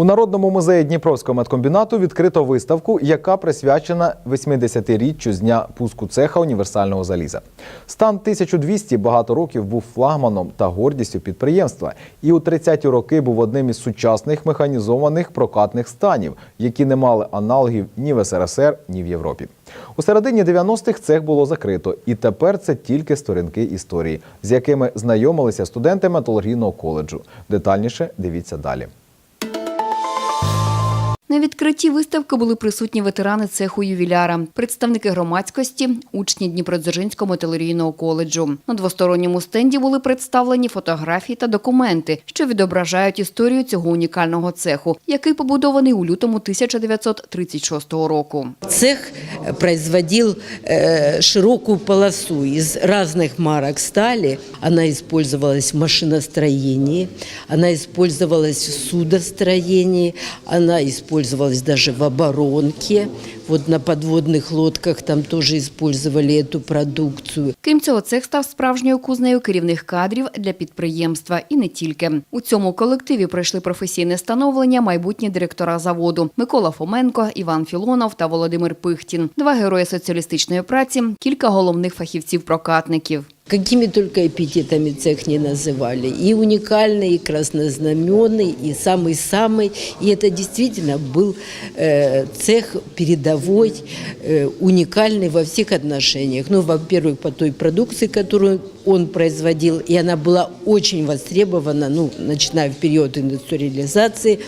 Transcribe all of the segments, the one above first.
У Народному музеї Дніпровського медкомбінату відкрито виставку, яка присвячена 80-річчю з дня пуску цеха універсального заліза. Стан 1200 багато років був флагманом та гордістю підприємства, і у 30-ті роки був одним із сучасних механізованих прокатних станів, які не мали аналогів ні в СРСР, ні в Європі. У середині 90-х цех було закрито, і тепер це тільки сторінки історії, з якими знайомилися студенти металургійного коледжу. Детальніше дивіться далі. На відкритті виставки були присутні ветерани цеху ювіляра, представники громадськості, учні Дніпродзержинського металургійного коледжу. На двосторонньому стенді були представлені фотографії та документи, що відображають історію цього унікального цеху, який побудований у лютому 1936 року. Цех производил э, широкую полосу из разных марок стали. Она использовалась в машиностроении, она использовалась в судостроении, она использовалась даже в оборонке. Вот на подводных лодках там тоже использовали эту продукцию. Крім цього, цех став справжньою кузнею керівних кадрів для підприємства і не тільки. У цьому колективі пройшли професійне становлення майбутні директора заводу Микола Фоменко, Іван Філонов та Володимир Пихтін, два герої соціалістичної праці, кілька головних фахівців-прокатників Какими только эпитетами цех не называли. И уникальный, и краснознаменный, и самый-самый. И это действительно был э, цех передовой, э, уникальный во всех отношениях. Ну, во-первых, по той продукции, которую он производил, и она была очень востребована, ну, начиная в период индустриализации,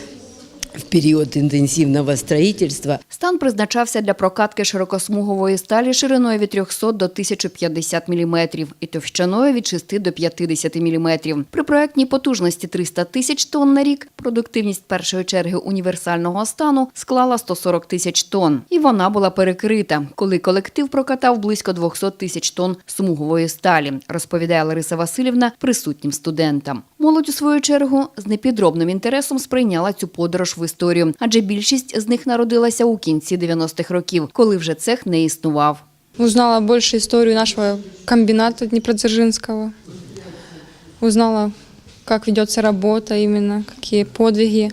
в период интенсивного строительства. Стан призначався для прокатки широкосмугової сталі шириною від 300 до 1050 мм і товщиною від 6 до 50 мм. При проектній потужності 300 тисяч тонн на рік продуктивність першої черги універсального стану склала 140 тисяч тонн. І вона була перекрита, коли колектив прокатав близько 200 тисяч тонн смугової сталі, розповідає Лариса Васильівна присутнім студентам. Молодь у свою чергу з непідробним інтересом сприйняла цю подорож в історію, адже більшість з них народилася у кінці 90-х років, коли вже цех не існував. Узнала більше історію нашого комбінату Дніпродзержинського. Узнала, як ведеться робота, именно, які подвиги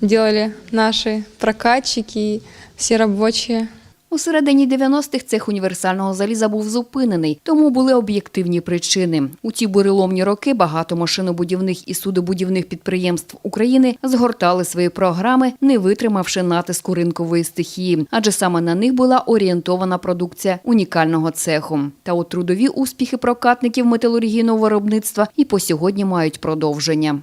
делали наші прокатчики і всі рабочие. У середині 90-х цех універсального заліза був зупинений, тому були об'єктивні причини. У ті буреломні роки багато машинобудівних і судобудівних підприємств України згортали свої програми, не витримавши натиску ринкової стихії, адже саме на них була орієнтована продукція унікального цеху. Та от трудові успіхи прокатників металургійного виробництва і по сьогодні мають продовження.